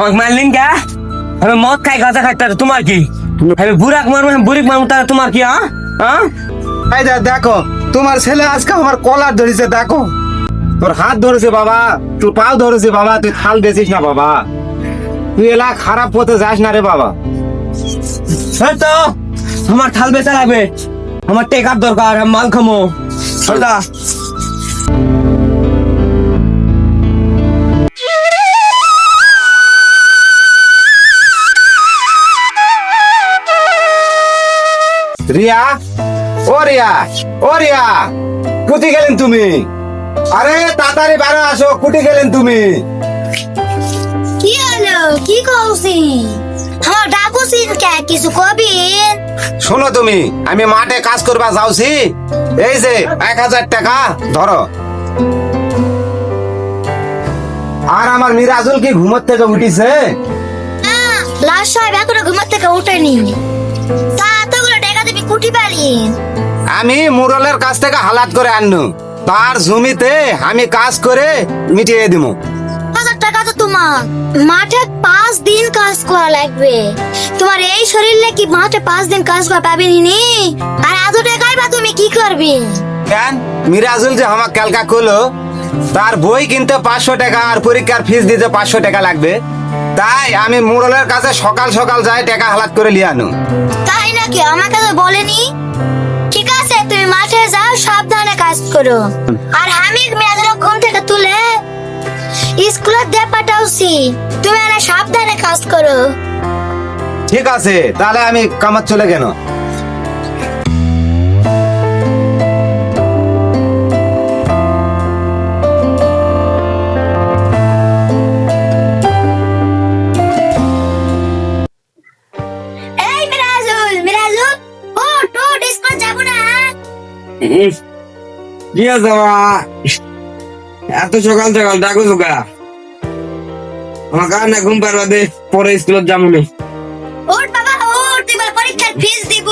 আমাকে মারলিন কে আমি মদ খাই গাঁজা খাই তাহলে তোমার কি? আমি বুড়াক মারবো আমি বুড়িক মারবো তাহলে তোমার কি হ্যাঁ এই দে- দেখো তোমার ছেলে আজকে আমার কলার ধরেছে দেখো। তোর হাত ধরেছে বাবা তোর পাও ধরেছে বাবা তুই থাল বেচিস না বাবা। তুই এলা খারাপ পথে যাস না রে বাবা। তো আমার থাল বেচা লাগবে। আমার টেকার দরকার আমি মাল খামো। সরদা রিয়া? ও রিয়া ও রিয়া কুটি গেলেন তুমি। আরে তাড়াতাড়ি বেরো আসো কুটি গেলেন তুমি। কি হলো? কি কৌছি আমার ডাকুছিন কে? কিছু কবিন শোনো তুমি আমি মাঠে কাজ করবা যাওছি। এই যে এক হাজার টাকা ধরো। আর আমার মিরাজুল কি ঘুমোর থেকে উঠিছে? লাশ সাহেব এখনও ঘুমার থেকে উঠেনি। তা কুটি পালিন আমি মুরলের কাছ থেকে হালাত করে আননু। তার জমিতে আমি কাজ করে মিটিয়ে দিব হাজার টাকা তো তোমার। মাঠে পাঁচ দিন কাজ করা লাগবে। তোমার এই শরীরে কি মাঠে পাঁচ দিন কাজ করা পাবে নি? আর এত টাকায় বা তুমি কি করবে? কেন? মিরাজুল যে আমার ক্যালকা করল তার বই কিনতে পাঁচশো টাকা আর পরীক্ষার ফিস দিতে পাঁচশো টাকা লাগবে। তাই আমি মুরলের কাছে সকাল সকাল যাই টাকা হালাত করে লিয়ে আনু। তাই নাকি আমাকে তো বলেনি? ঠিক আছে, তুমি মাঠে যাও, সাবধানে কাজ করো। আর আমি মেয়েদের ঘুম থেকে তুলে স্কুলে দিয়ে পাঠাওছি তুমি আর সাবধানে কাজ করো। ঠিক আছে, তাহলে আমি কামাত চলে গেল কি আছে মা? এত সকাল সকাল ডাকো চোখা আমার কারণে ঘুম পারবা দে পরে স্কুলত যাব না। ওর বাবা ওর তুই পরীক্ষার ফিস দিব।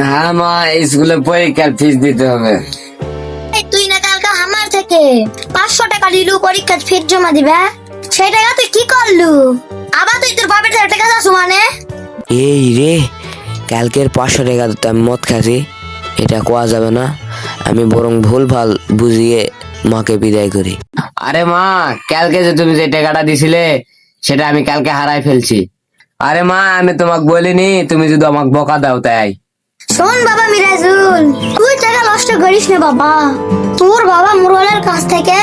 হ্যাঁ মা স্কুলে পরীক্ষার ফিস দিতে হবে। এই তুই না কালকে আমার থেকে পাঁচশো টাকা নিলু পরীক্ষার ফিস জমা দিবে সেই টাকা তুই কি করলু? আবার তুই তোর বাপের টাকা মানে? এই রে কালকের পাঁচশো টাকা তো আমি মদ খাচ্ছি এটা কোয়া যাবে না? আমি বরং ভুল ভালো বুঝিয়ে মাকে বিদায় করি। আরে মা কালকে যে তুমি যে টাকাটা দিছিলে সেটা আমি কালকে হারাই ফেলছি। আরে মা আমি তোমাকে বলিনি তুমি যদি আমাকে বকা দাও তাই। শোন বাবা মিরাজুল তুই টাকা নষ্ট করিস না বাবা। তোর বাবা মুরলের কাছ থেকে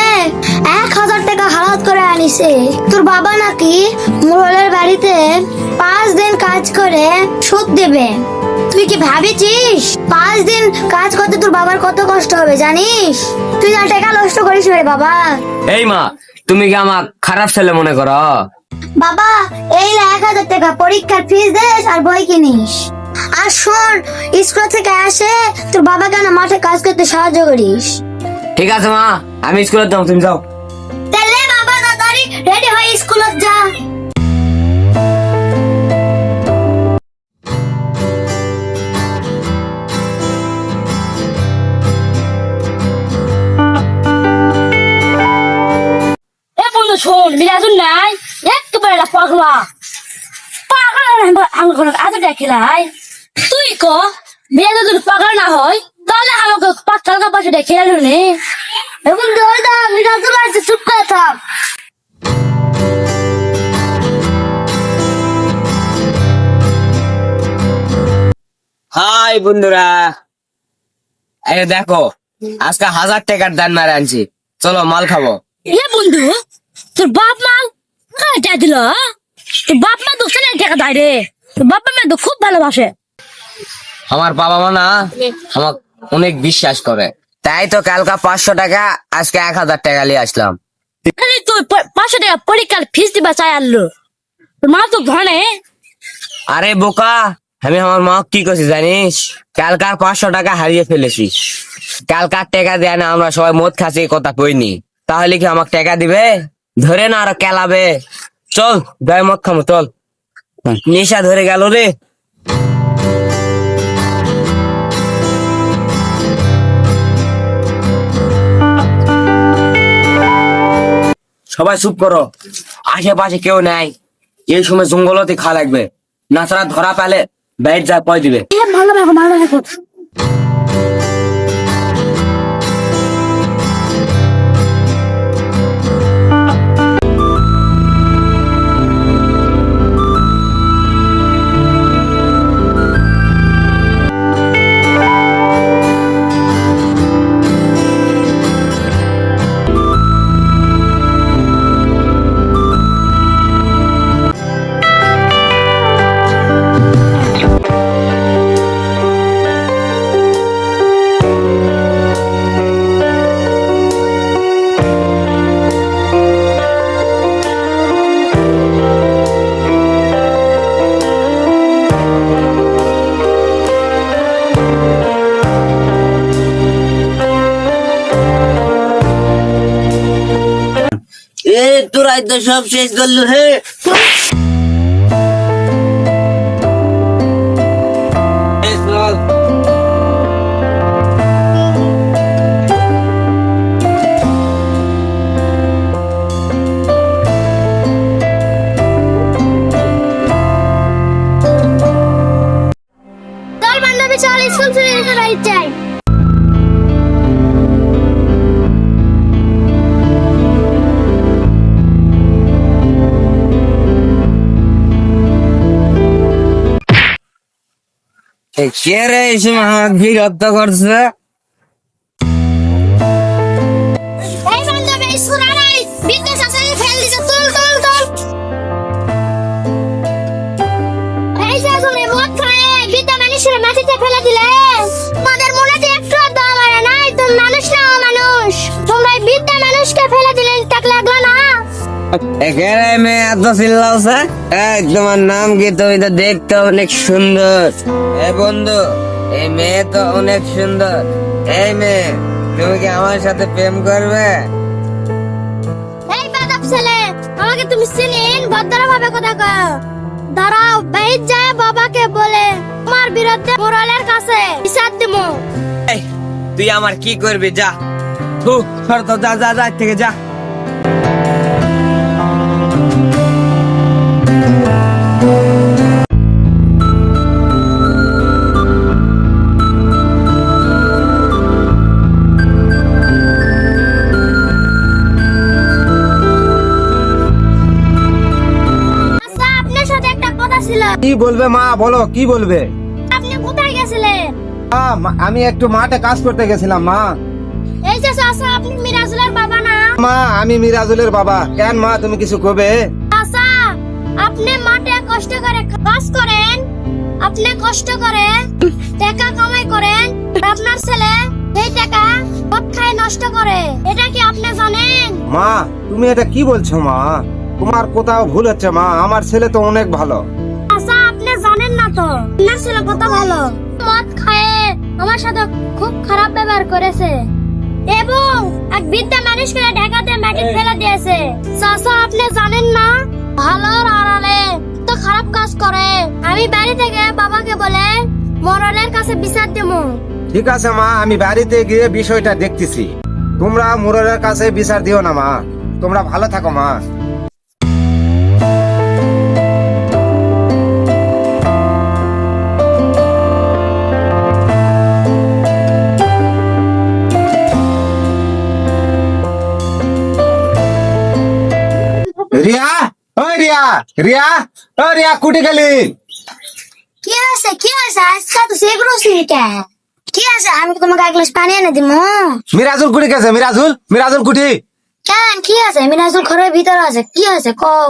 এক হাজার টাকা হারাত করে আনিছে। তোর বাবা নাকি মুরলের বাড়িতে করে সুদ দেবে। তুই কি ভাবিছিস? পাঁচ দিন কাজ করতে তোর বাবার কত কষ্ট হবে জানিস? তুই যা টাকা নষ্ট করিস রে বাবা। এই মা তুমি কি আমার খারাপ ছেলে মনে করো? বাবা এই লে এক হাজার টাকা পরীক্ষার ফিস দেস আর বই কিনিস। আর শোন স্কুল থেকে আসে তোর বাবা কেন মাঠে কাজ করতে সাহায্য করিস? ঠিক আছে মা আমি স্কুলে যাও তুমি যাও। তাহলে বাবা তাড়াতাড়ি রেডি হয়ে স্কুলত যা। বন্ধু শোন মিরাজুল নাই একেবারে পাগলা। পাগলা আমার আজ দেখিলাই তুই ক মিরাজুল যদি পাগলা না হয় তাহলে আমাকে পাঁচ টাকা পাশে দেখে এলো নে। এখন ধরে দা মিরাজুল আছে চুপ করে থাক। হাই বন্ধুরা। দেখো আজকে হাজার টাকার দান মারে আনছি। চলো মাল খাব। এ বন্ধু তোর বাপ মা? কাটা দিল তোর বাপ মা তো সেখানে টাকা দেয় রে। তোর বাপ মা তো খুব ভালোবাসে। আমার বাবা মা না আমার অনেক বিশ্বাস করে। তাই তো কালকা পাঁচশো টাকা আজকে এক হাজার টাকা নিয়ে আসলাম। তুই পাঁচশো টাকা পরীক্ষার ফিস দিবা চাই আনলো। তোর মা তো ধরে আরে বোকা আমি আমার মা কি করছি জানিস? কালকার পাঁচশো টাকা হারিয়ে ফেলেছি। কালকার টাকা দেয় না আমরা সবাই মদ খাচ্ছি কথা কইনি। তাহলে কি আমাকে টাকা দিবে? ধরে না আরও কেলাবে। চল গায়ে মদ খামো চল। নেশা ধরে গেল রে। সবাই চুপ করো। আশেপাশে কেউ নাই। এই সময় জঙ্গলতে খা লাগবে। না ছাড়া ধরা পেলে বাইর যা পয় দিবে? এ, ভালো রাখো ভালো রাখো এ তোরাই তো সব শেষ করল হে কে রে সময় আমাকে বিরক্ত করছে? ফেল দিছে এখানে মেয়ে এত চিল্লাওছে এই তোমার নাম কি তুমি তো দেখতে অনেক সুন্দর। এ বন্ধু এই মেয়ে তো অনেক সুন্দর। এই মেয়ে তুমি কি আমার সাথে প্রেম করবে? এই বেদব ছেলে আমাকে তুমি চিনেন ভদ্র ভাবে কথা কও। দাঁড়াও বাইর যায় বাবাকে বলে তোমার বিরুদ্ধে মোরালের কাছে বিচার দিমু তুই আমার কি করবি? যা। থু, সর তো যা যা যা থেকে যা। কি বলবে মা? বলো কি বলবে? আপনি কোথায় গেছিলেন? আমি একটু মাঠে কাজ করতে গেছিলাম মা। এই যে চাচা আপনি মিরাজুলের বাবা না? মা আমি মিরাজুলের বাবা। কেন মা তুমি কিছু কবে? চাচা আপনি মাঠে কষ্ট করে কাজ করেন আপনি কষ্ট করে টাকা কামাই করেন আপনার ছেলে এই টাকা মদ খায় নষ্ট করে। এটা কি আপনি জানেন? মা তুমি এটা কি বলছো মা? তোমার কোথাও ভুল হচ্ছে মা। আমার ছেলে তো অনেক ভালো। জানেন না ছেলে কত ভালো? মদ খায় আমার সাথে খুব খারাপ ব্যবহার করেছে। এবং এক বৃদ্ধা মানুষকে ঢাকাতে মাটি ফেলে দিয়েছে। চাচা আপনি জানেন না? ভালোর আড়ালে তো খারাপ কাজ করে। আমি বাড়ি থেকে বাবাকে বলে মরণের কাছে বিচার দেবো। ঠিক আছে মা আমি বাড়িতে গিয়ে বিষয়টা দেখতেছি। তোমরা মুরলের কাছে বিচার দিও না মা। তোমরা ভালো থাকো মা। রিয়া? ওই রিয়া রিয়া ও রিয়া কুটি গেলি। কি আছে কি আছে আজকে তো সেগুলো সিনকে কি? আছে আমি তোমাকে এক গ্লাস পানি এনে দিব মিরাজুল কুটি গেছে মিরাজুল মিরাজুল কুটি। কেন কি আছে মিনাজুল ঘরের ভিতরে আছে কি আছে কও।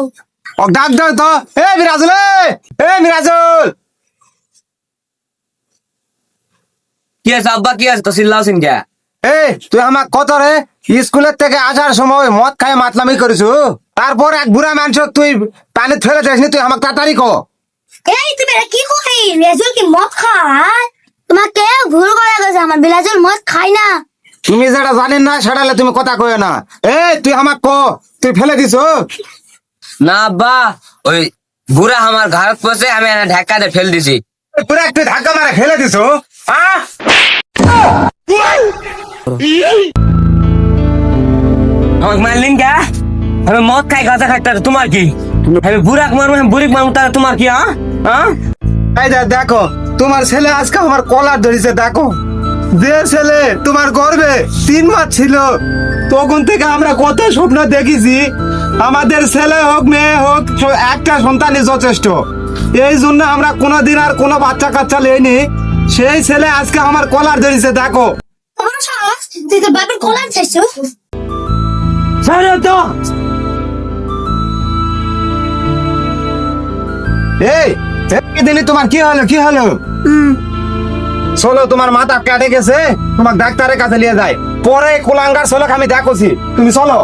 ও ডাক দাও তো। এ মিরাজুল এ! এ মিরাজুল। কি আছে আব্বা? কি আছে তো চিল্লাওছেন কে? এ তুই আমার কত রে? স্কুলের থেকে আসার সময় মদ খায় মাতলামি করিস তারপর এক বুড়া মানুষ তুই পানি ফেলে দিসনি তুই আমাকে তাড়াতাড়ি কো। এই তুমি কি করি রেজুল কি মদ খায় তোমাকে ভুল করে গেছে? আমার বিলাজুল মদ খাই না। তুমি যেটা জানেন না সেটা তুমি কথা কয়ে না। এ তুই আমাক ক তুই ফেলে দিস না আব্বা ওই বুড়া আমার ঘাড়ত পড়ছে আমি এনে ঢাকাতে ফেল দিছি। পুরো একটু ধাক্কা মারে ফেলে দিস আমাকে মারলেন কে? আমি মদ খাই গাঁজা খাই তাহলে তোমার কি? আমি বুড়াক মারবো আমি বুড়িক মারবো তাহলে তোমার কি হ্যাঁ? হ্যাঁ? এই দেখো তোমার ছেলে আজকে আমার কলার ধরেছে দেখো। যে ছেলে তোমার গর্বে তিন মাস ছিল তখন থেকে আমরা কত স্বপ্ন দেখেছি আমাদের ছেলে হোক মেয়ে হোক একটা সন্তানই যথেষ্ট। এই জন্য আমরা কোনোদিন আর কোনো বাচ্চা কাচ্চা লেনি সেই ছেলে আজকে আমার কলার ধরেছে দেখো। তুই তো বাপের কলার চাইছো তো! এই তোমার কি হলো কি হলো? চলো তোমার মাথা কেটে গেছে তোমার ডাক্তারের কাছে নিয়ে যায়। পরে কোলাঙ্গার চলো আমি দেখছি তুমি চলো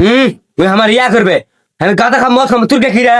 হুম আমার ইয়া করবে আমি গাঁদা খাম মদ খাম তোর কে কি রে?